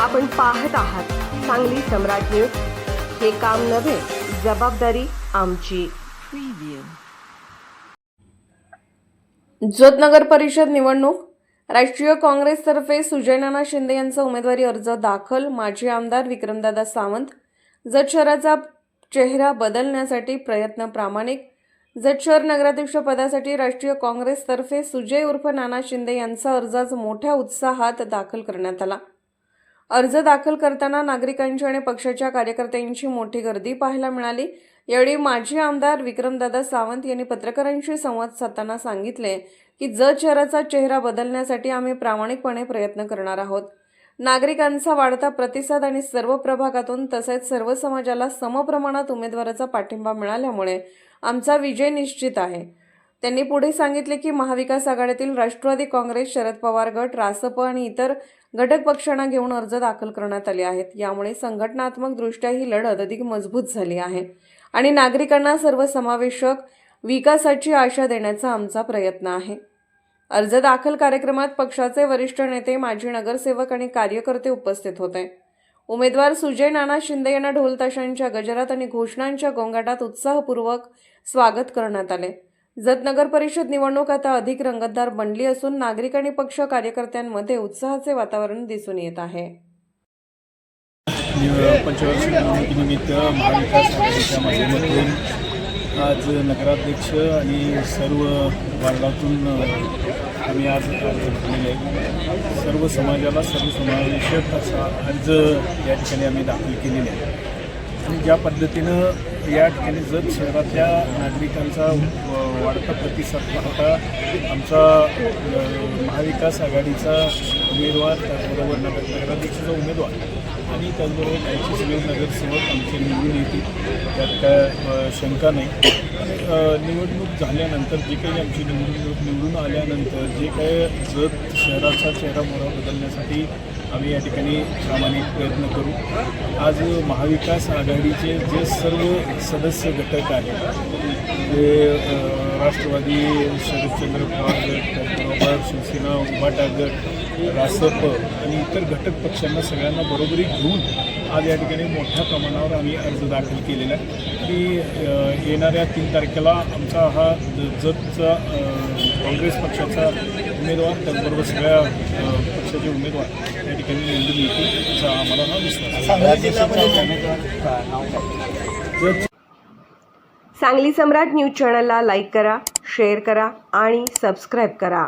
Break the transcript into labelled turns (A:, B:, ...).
A: आपण पाहत आहात सांगली सम्राट न्यूज. हे काम नव्हे जबाबदारी आमची.
B: Preview.
C: नगर परिषद निवडणूक. राष्ट्रीय काँग्रेसतर्फे सुजयनाना शिंदे यांचा उमेदवारी अर्ज दाखल माजी आमदार विक्रमदादा सावंत. जत शहराचा चेहरा बदलण्यासाठी प्रयत्न प्रामाणिक. जत शहर नगराध्यक्ष पदासाठी राष्ट्रीय काँग्रेसतर्फे सुजय उर्फ नाना शिंदे यांचा अर्ज आज मोठ्या उत्साहात दाखल करण्यात आला. अर्ज दाखल करताना नागरिकांची आणि पक्षाच्या कार्यकर्त्यांची मोठी गर्दी पाहायला मिळाली. यावेळी माजी आमदार विक्रमदादा सावंत यांनी पत्रकारांशी संवाद साधताना सांगितले की जत शहराचा चेहरा बदलण्यासाठी आम्ही प्रामाणिकपणे प्रयत्न करणार आहोत. नागरिकांचा वाढता प्रतिसाद आणि सर्व प्रभागातून तसेच सर्व समाजाला समप्रमाणात उमेदवाराचा पाठिंबा मिळाल्यामुळे आमचा विजय निश्चित आहे. त्यांनी पुढे सांगितले की महाविकास आघाडीतील राष्ट्रवादी काँग्रेस शरद पवार गट रासप आणि इतर घटक पक्षांना घेऊन अर्ज दाखल करण्यात आले आहेत. यामुळे संघटनात्मक दृष्ट्या ही लढत अधिक मजबूत झाली आहे आणि नागरिकांना सर्वसमावेशक विकासाची आशा देण्याचा आमचा प्रयत्न आहे. अर्ज दाखल कार्यक्रमात पक्षाचे वरिष्ठ नेते माजी नगरसेवक आणि कार्यकर्ते उपस्थित होते. उमेदवार सुजय नाना शिंदे यांना ढोलताशांच्या गजरात आणि घोषणांच्या गोंगाटात उत्साहपूर्वक स्वागत करण्यात आले. जत नगर परिषद निवडणूक आता अधिक रंगतदार बनली असून नागरिक आणि पक्ष कार्यकर्त्यांमध्ये उत्साहाचे वातावरण दिसून येत आहे.
D: पंचवार्षिक निवडणुकीनिमित्त महाविकास आघाडीच्या माध्यमातून आज नगराध्यक्ष आणि सर्व वार्डातून आम्ही आज अर्ज सर्व समाजाला सर्व समावेशक असा अर्ज या ठिकाणी आम्ही दाखल केलेला आहे. आणि ज्या पद्धतीनं या ठिकाणी जत शहरातल्या नागरिकांचा वाढता प्रतिसाद पाहता आमचा महाविकास आघाडीचा उमेदवार त्याचबरोबर नगर नगराध्यक्षाचा उमेदवार आणि त्याचबरोबर त्यांचे सगळे नगरसेवक आमचे निवडून येतील. त्यात काय शंका नाही. निवडणूक झाल्यानंतर जे काही आमची निवडणूक निवडून आल्यानंतर जे काही जत शहराचा चेहरा मोहरा बदलण्यासाठी आम्ही या ठिकाणी प्रामाणिक प्रयत्न करू. आज महाविकास आघाडीचे जे सर्व सदस्य घटक आहेत जे राष्ट्रवादी शरदचंद्र पवार गट त्याचबरोबर शिवसेना उभाटा गट रासप आणि इतर घटक पक्षांना सगळ्यांना बरोबरी घेऊन आज या ठिकाणी मोठ्या प्रमाणावर आम्ही अर्ज दाखल केलेला आहे. की येणाऱ्या तीन तारखेला आमचा हा जतचा काँग्रेस पक्षाचा उमेदवार त्याचबरोबर सगळ्या पक्षाचे उमेदवार या ठिकाणी निवडून येतील असा आम्हाला हा विश्वास
A: सांगली सम्राट न्यूज चॅनलला लाईक करा शेअर करा आणि सबस्क्राईब करा.